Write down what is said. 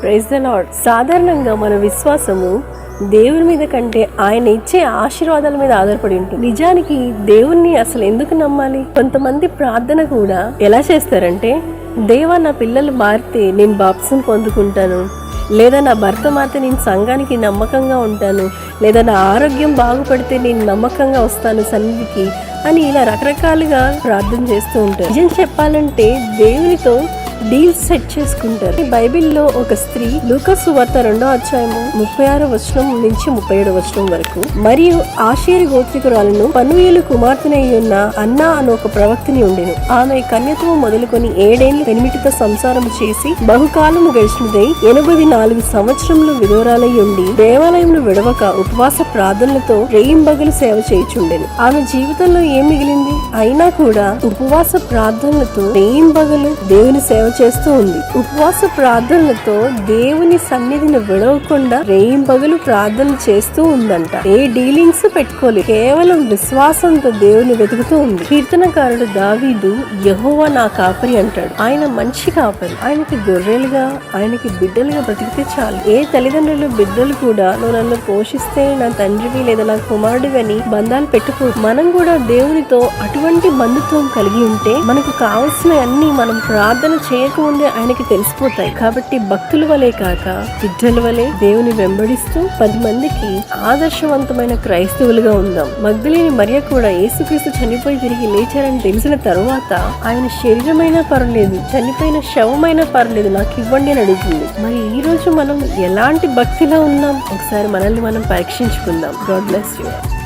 Praise the lord సాధారణంగా మన విశ్వాసము దేవుని మీద కంటే ఆయన ఇచ్చే ఆశీర్వాదాల మీద ఆధారపడి ఉంటుంది. నిజానికి దేవుణ్ణి అసలు ఎందుకు నమ్మాలి? కొంతమంది ప్రార్థన కూడా ఎలా చేస్తారంటే దేవా నా పిల్లలు మారితే నేను బాప్సం పొందుకుంటాను. లేదా నా భర్త మారితే నేను సంఘానికి నమ్మకంగా ఉంటాను. లేదా నా ఆరోగ్యం బాగుపడితే నేను నమ్మకంగా వస్తాను సన్నిధికి అని ఇలా రకరకాలుగా ప్రార్థన చేస్తూ ఉంటారు. నిజం చెప్పాలంటే దేవునితో డీల్ సెట్ చేసుకుంటారు. బైబిల్లో ఒక స్త్రీ లూకసు వార్త రెండో అధ్యాయము ముప్పై ఆరో వచనం నుంచి ముప్పై ఏడు వచనం వరకు మరియు ఆషేరు గోత్రికురాలను పనుయేలు కుమార్తెనై ఉన్న అన్నా అని ఒక ప్రవక్తిని ఉండెను. ఆమె కన్యత్వం మొదలుకొని ఏడేళ్ళు పెనిమిటితో సంసారం చేసి బహుకాలము గడిచినదై ఎనభై నాలుగు సంవత్సరములు విధవరాలై ఉండి దేవాలయంలో విడవక ఉపవాస ప్రార్థనలతో రేయింబగలు సేవ చేయుచుండెను. ఆమె జీవితంలో ఏం మిగిలింది? అయినా కూడా ఉపవాస ప్రార్థనలతో రేయింబగలు దేవుని సేవ చేస్తూ ఉంది. ఉపవాస ప్రార్థనలతో దేవుని సన్నిధిని విడవకుండా రేయింబగలు ప్రార్థన చేస్తూ ఉందంట. ఏ డీలింగ్స్ పెట్టుకోలేదు. కేవలం విశ్వాసంతో దేవుని వెతుకుతూ ఉంది. కీర్తనకారుడు దావీదు యహోవా నా కాపరి అంటాడు. ఆయన మంచి కాపరి. ఆయనకి గొర్రెలుగా ఆయనకి బిడ్డలుగా బ్రతికితే చాలు. ఏ తల్లిదండ్రులు బిడ్డలు కూడా నువ్వు నన్ను పోషిస్తే నా తండ్రివి లేదా నా కుమారుడివి అని బంధాలు పెట్టుకో మనం కూడా దేవునితో అటువంటి బంధుత్వం కలిగి ఉంటే మనకు కావలసిన అన్ని మనం ప్రార్థన చేయ చేయకముందే ఆయనకి తెలిసిపోతాయి. కాబట్టి భక్తుల వలె కాక బిడ్డల వలె దేవుని వెంబడిస్తూ పది మందికి ఆదర్శవంతమైన క్రైస్తవులుగా ఉందాం. మగ్ధులేని మరియ కూడా యేసుక్రీస్తు చనిపోయి తిరిగి లేచారని తెలిసిన తరువాత ఆయన శరీరమైనా పర్లేదు చనిపోయిన శవమైనా పర్లేదు నాకు ఇవ్వండి అని అడుగుతుంది. మరి ఈ రోజు మనం ఎలాంటి భక్తిలో ఉన్నాం? ఒకసారి మనల్ని మనం పరీక్షించుకుందాం. God bless you.